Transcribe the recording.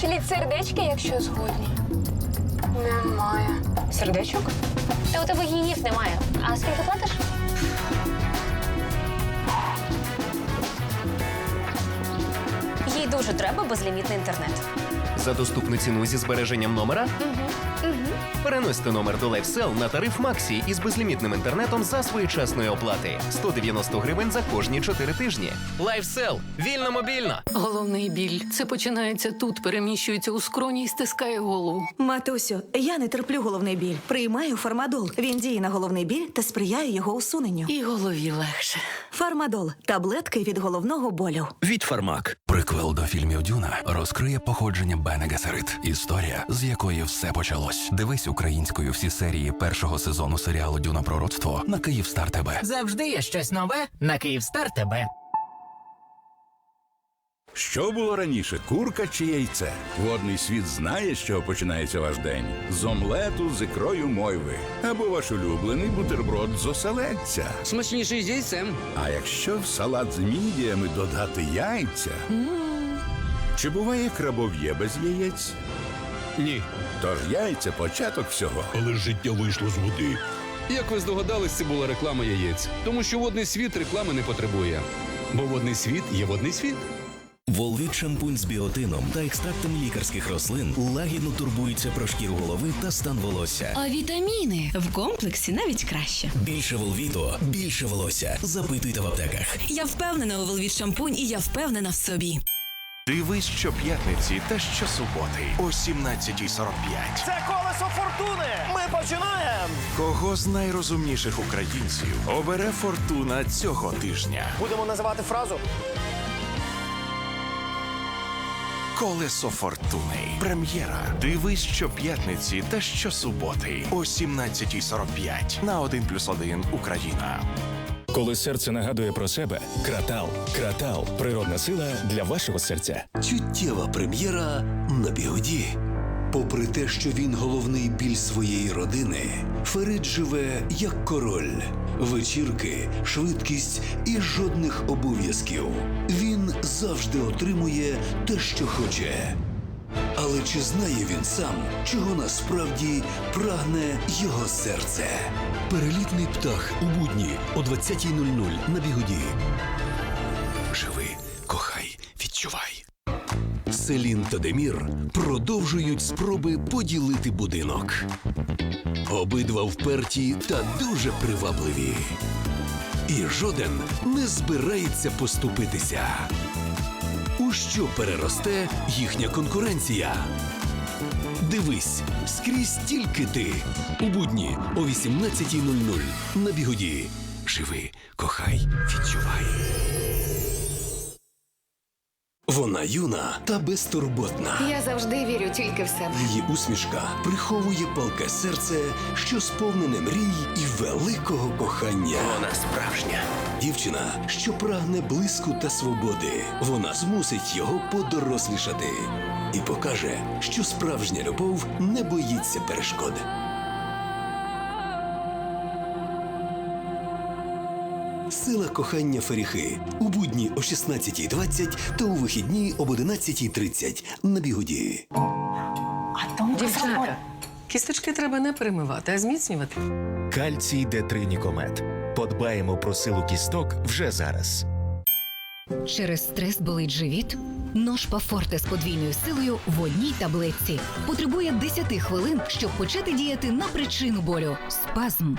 Шліть сердечки, якщо згодні. Немає. Сердечок? Та у тебе гігів немає. А скільки платиш? Їй дуже треба безлімітний інтернет. За доступну ціну зі збереженням номера? Переносьте номер до LifeSell на тариф Максі із безлімітним інтернетом за своєчасної оплати 190 гривень за кожні 4 тижні. LifeSell. вільно мобільно. Головний біль. Це починається тут, переміщується у скроні і стискає голову. Матусю, я не терплю головний біль. Приймаю фармадол. Він діє на головний біль та сприяє його усуненню. І голові легше. Фармадол таблетки від головного болю. Від Фармак. Приквел до фільмів Дюна розкриє походження Бена Гесерит. Історія, з якої все почалось. Дивись українською всі серії першого сезону серіалу Дюна пророцтво на Київстар ТБ. Завжди є щось нове на Київстар ТБ. Що було раніше, курка чи яйце? Водний світ знає, з чого починається ваш день. З омлету з ікрою мойви. Або ваш улюблений бутерброд з оселедця. Смачніший з яйцем. А якщо в салат з мідіями додати яйця? Чи буває крабов'є без яєць? Ні, Тож яйця початок всього. але ж життя вийшло з води. Як ви здогадались, це була реклама яєць. Тому що водний світ реклами не потребує. Бо водний світ є водний світ. Волвік шампунь з біотином та екстрактом лікарських рослин лагідно турбується про шкіру голови та стан волосся. А вітаміни в комплексі навіть краще. Більше Волвіто, більше волосся. Запитуйте в аптеках. Я впевнена у Велвіт шампунь і я впевнена в собі. Дивись щоп'ятниці та щосуботи о 17.45. Це колесо фортуни. Ми починаємо. Кого з найрозумніших українців обере фортуна цього тижня? Будемо називати фразу. Колесо фортуни. Прем'єра. Дивись щоп'ятниці та щосуботи о 17.45 на 1+,1 Україна. Коли серце нагадує про себе, кратал. Кратал природна сила для вашого серця. Чуттєва прем'єра на бігоді. Попри те, що він головний біль своєї родини, Ферид живе як король. Вечірки, швидкість і жодних обов'язків. Він завжди отримує те, що хоче. Але чи знає він сам, чого насправді прагне його серце? Перелітний птах у будні о 20.00 на бігоді. Живи, кохай, відчувай. Селін та Демір продовжують спроби поділити будинок. Обидва вперті та дуже привабливі. І жоден не збирається поступитися. У що переросте їхня конкуренція? Дивись, скрізь тільки ти. У будні о 18.00 на бігоді. Живи, кохай, відчувай. Вона юна та безтурботна. Я завжди вірю тільки в себе. Її усмішка приховує палке серце, що сповнене мрій і великого кохання. Вона справжня. Дівчина, що прагне блиску та свободи. Вона змусить його подорослішати і покаже, що справжня любов не боїться перешкод. Сила кохання Феріхи у будні о 16.20 та у вихідні об 11.30 на бігоді. Дівчата, кісточки треба не перемивати, а зміцнювати. Кальцій Д3 Нікомет. Подбаємо про силу кісток вже зараз. Через стрес болить живіт. Нож Пафорте з подвійною силою в одній таблетці. Потребує 10 хвилин, щоб почати діяти на причину болю спазм.